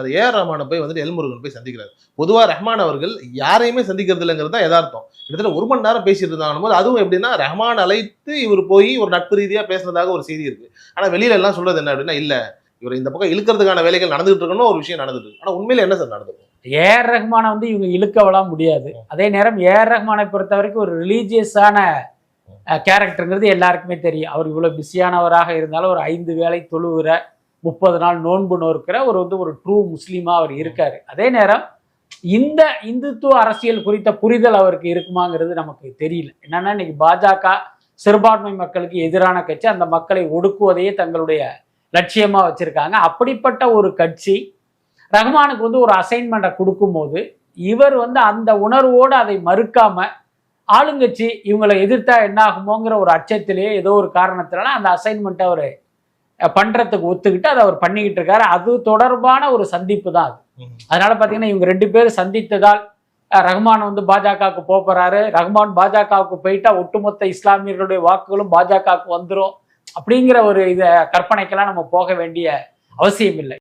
அது ஏஆர் ரஹ்மானை போய் வந்துட்டு எல்முருகன் போய் சந்திக்கிறார். பொதுவாக ரஹ்மான் அவர்கள் யாரையுமே சந்திக்கிறது இல்லைங்கிறது தான் யதார்த்தம். கிட்டத்தட்ட ஒரு மணி நேரம் பேசிட்டு இருந்தாங்க போது அதுவும் எப்படின்னா ரஹ்மான் அழைத்து இவர் போய் ஒரு நட்பு ரீதியாக பேசுனதாக ஒரு செய்தி இருக்கு. ஆனால் வெளியில எல்லாம் சொல்றது என்ன அப்படின்னா இல்லை இவர் இந்த பக்கம் இழுக்கிறதுக்கான வேலைகள் நடந்துகிட்டு இருக்கணும் ஒரு விஷயம் நடந்துட்டு இருக்கு. ஆனா உண்மையில என்ன சார் நடந்திருக்கும் ஏஆர் ரஹ்மானை வந்து இவங்க இழுக்கவலாம் முடியாது. அதே நேரம் ஏஆர் ரஹ்மானை பொறுத்த வரைக்கும் ஒரு ரிலீஜியஸான கேரக்டருங்கிறது எல்லாருக்குமே தெரியும். அவர் இவ்வளோ பிஸியானவராக இருந்தாலும் ஒரு ஐந்து வேலை தொழுகிற முப்பது நாள் நோன்பு நோக்கிற ஒரு வந்து ஒரு ட்ரூ முஸ்லீமாக அவர் இருக்கார். அதே நேரம் இந்த இந்துத்துவ அரசியல் குறித்த புரிதல் அவருக்கு இருக்குமாங்கிறது நமக்கு தெரியல. என்னன்னா இன்னைக்கு பாஜக சிறுபான்மை மக்களுக்கு எதிரான கட்சி அந்த மக்களை ஒடுக்குவதையே தங்களுடைய லட்சியமாக வச்சுருக்காங்க. அப்படிப்பட்ட ஒரு கட்சி ரஹ்மானுக்கு வந்து ஒரு அசைன்மெண்ட்டை கொடுக்கும்போது இவர் வந்து அந்த உணர்வோடு அதை மறுக்காமல் ஆளுங்கட்சி இவங்களை எதிர்த்தா என்ன ஆகுமோங்கிற ஒரு அச்சத்திலேயே ஏதோ ஒரு காரணத்தினால அந்த அசைன்மெண்ட்டை அவர் பண்றதுக்கு ஒத்துக்கிட்டு அதை அவர் பண்ணிக்கிட்டு இருக்காரு. அது தொடர்பான ஒரு சந்திப்பு தான் அது. அதனால பார்த்தீங்கன்னா இவங்க ரெண்டு பேரும் சந்தித்ததால் ரஹ்மான் வந்து பாஜகவுக்கு போறாரு. ரஹ்மான் பாஜகவுக்கு போயிட்டா ஒட்டுமொத்த இஸ்லாமியர்களுடைய வாக்குகளும் பாஜகவுக்கு வந்துரும். அப்படிங்கிற ஒரு இதை கற்பனைக்கெல்லாம் நம்ம போக வேண்டிய அவசியம் இல்லை